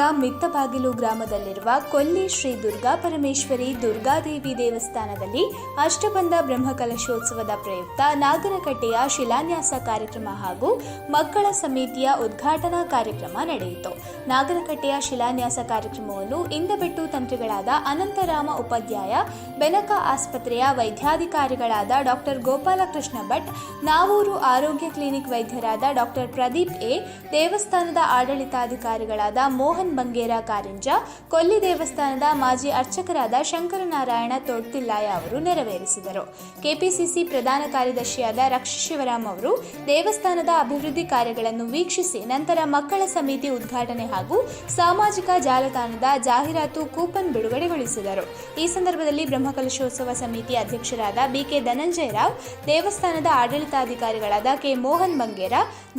ಮಿತ್ತಬಾಗಿಲು ಗ್ರಾಮದಲ್ಲಿರುವ ಕೊಲ್ಲಿ ಶ್ರೀ ದುರ್ಗಾ ಪರಮೇಶ್ವರಿ ದುರ್ಗಾದೇವಿ ದೇವಸ್ಥಾನದಲ್ಲಿ ಅಷ್ಟಬಂಧ ಬ್ರಹ್ಮಕಲಶೋತ್ಸವದ ಪ್ರಯುಕ್ತ ನಾಗರಕಟ್ಟೆಯ ಶಿಲಾನ್ಯಾಸ ಕಾರ್ಯಕ್ರಮ ಹಾಗೂ ಮಕ್ಕಳ ಸಮಿತಿಯ ಉದ್ಘಾಟನಾ ಕಾರ್ಯಕ್ರಮ ನಡೆಯಿತು. ನಾಗರಕಟ್ಟೆಯ ಶಿಲಾನ್ಯಾಸ ಕಾರ್ಯಕ್ರಮವನ್ನು ಇಂದಬೆಟ್ಟು ತಂತ್ರಿಗಳಾದ ಅನಂತರಾಮ ಉಪಾಧ್ಯಾಯ, ಬೆನಕ ಆಸ್ಪತ್ರೆಯ ವೈದ್ಯಾಧಿಕಾರಿಗಳಾದ ಡಾಕ್ಟರ್ ಗೋಪಾಲಕೃಷ್ಣ ಭಟ್, ನಾವೂರು ಆರೋಗ್ಯ ಕ್ಲಿನಿಕ್ ವೈದ್ಯರಾದ ಡಾಕ್ಟರ್ ಪ್ರದೀಪ್ ಎ, ದೇವಸ್ಥಾನದ ಆಡಳಿತಾಧಿಕಾರಿಗಳಾದ ಮೋಹನ್ ಬಂಗೇರ ಕಾರಿಂಜ, ಕೊಲ್ಲಿ ದೇವಸ್ಥಾನದ ಮಾಜಿ ಅರ್ಚಕರಾದ ಶಂಕರನಾರಾಯಣ ತೋಡ್ತಿಲ್ಲಾಯ ಅವರು ನೆರವೇರಿಸಿದರು. ಕೆಪಿಸಿಸಿ ಪ್ರಧಾನ ಕಾರ್ಯದರ್ಶಿಯಾದ ರಕ್ಷ ಶಿವರಾಮ್ ಅವರು ದೇವಸ್ಥಾನದ ಅಭಿವೃದ್ಧಿ ಕಾರ್ಯಗಳನ್ನು ವೀಕ್ಷಿಸಿ ನಂತರ ಮಕ್ಕಳ ಸಮಿತಿ ಉದ್ಘಾಟನೆ ಹಾಗೂ ಸಾಮಾಜಿಕ ಜಾಲತಾಣದ ಜಾಹೀರಾತು ಕೂಪನ್ ಬಿಡುಗಡೆಗೊಳಿಸಿದರು. ಈ ಸಂದರ್ಭದಲ್ಲಿ ಬ್ರಹ್ಮಕಲಶೋತ್ಸವ ಸಮಿತಿ ಅಧ್ಯಕ್ಷರಾದ ಬಿಕೆ ಧನಂಜಯ ರಾವ್, ದೇವಸ್ಥಾನದ ಆಡಳಿತಾಧಿಕಾರಿಗಳಾದ ಕೆ ಮೋಹನ್ ಬಂಗೇರ,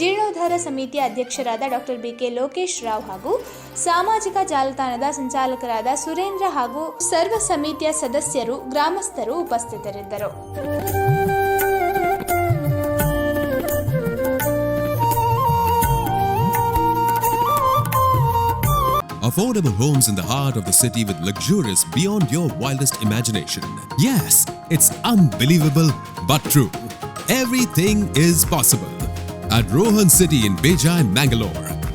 ಜೀರ್ಣೋದ್ಧಾರ ಸಮಿತಿ ಅಧ್ಯಕ್ಷರಾದ ಡಾಕ್ಟರ್ ಬಿಕೆ ಲೋಕೇಶ್ ರಾವ್ ಹಾಗೂ ಸಾಮಾಜಿಕ ಜಾಲತಾಣದ ಸಂಚಾಲಕರಾದ ಸುರೇಂದ್ರ ಹಾಗೂ ಸರ್ವ ಸಮಿತಿಯ ಸದಸ್ಯರು ಗ್ರಾಮಸ್ಥರು ಉಪಸ್ಥಿತರಿದ್ದರು Affordable homes in the heart of the city with luxurious beyond your wildest imagination. Yes, it's unbelievable but true. Everything is possible. At Rohan City in Bejai, Mangalore,